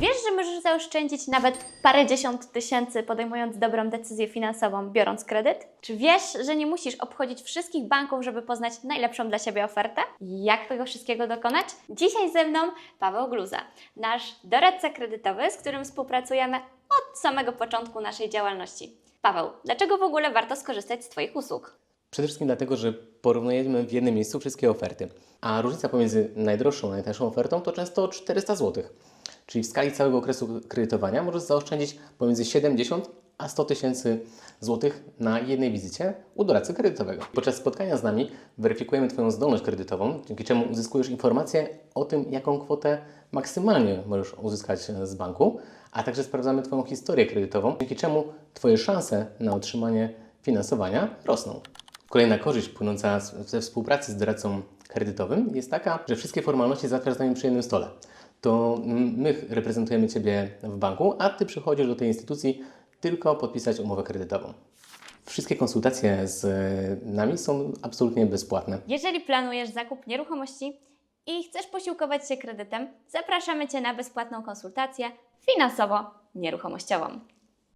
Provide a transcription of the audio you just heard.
Wiesz, że możesz zaoszczędzić nawet parędziesiąt tysięcy podejmując dobrą decyzję finansową, biorąc kredyt? Czy wiesz, że nie musisz obchodzić wszystkich banków, żeby poznać najlepszą dla siebie ofertę? Jak tego wszystkiego dokonać? Dzisiaj ze mną Paweł Gluza, nasz doradca kredytowy, z którym współpracujemy od samego początku naszej działalności. Paweł, dlaczego w ogóle warto skorzystać z Twoich usług? Przede wszystkim dlatego, że porównujemy w jednym miejscu wszystkie oferty, a różnica pomiędzy najdroższą a najtańszą ofertą to często 400 zł. Czyli w skali całego okresu kredytowania możesz zaoszczędzić pomiędzy 70 a 100 tysięcy złotych na jednej wizycie u doradcy kredytowego. Podczas spotkania z nami weryfikujemy Twoją zdolność kredytową, dzięki czemu uzyskujesz informacje o tym, jaką kwotę maksymalnie możesz uzyskać z banku, a także sprawdzamy Twoją historię kredytową, dzięki czemu Twoje szanse na otrzymanie finansowania rosną. Kolejna korzyść płynąca ze współpracy z doradcą kredytowym jest taka, że wszystkie formalności załatwiasz przy jednym stole. To my reprezentujemy Ciebie w banku, a Ty przychodzisz do tej instytucji tylko podpisać umowę kredytową. Wszystkie konsultacje z e, nami są absolutnie bezpłatne. Jeżeli planujesz zakup nieruchomości i chcesz posiłkować się kredytem, zapraszamy Cię na bezpłatną konsultację finansowo-nieruchomościową.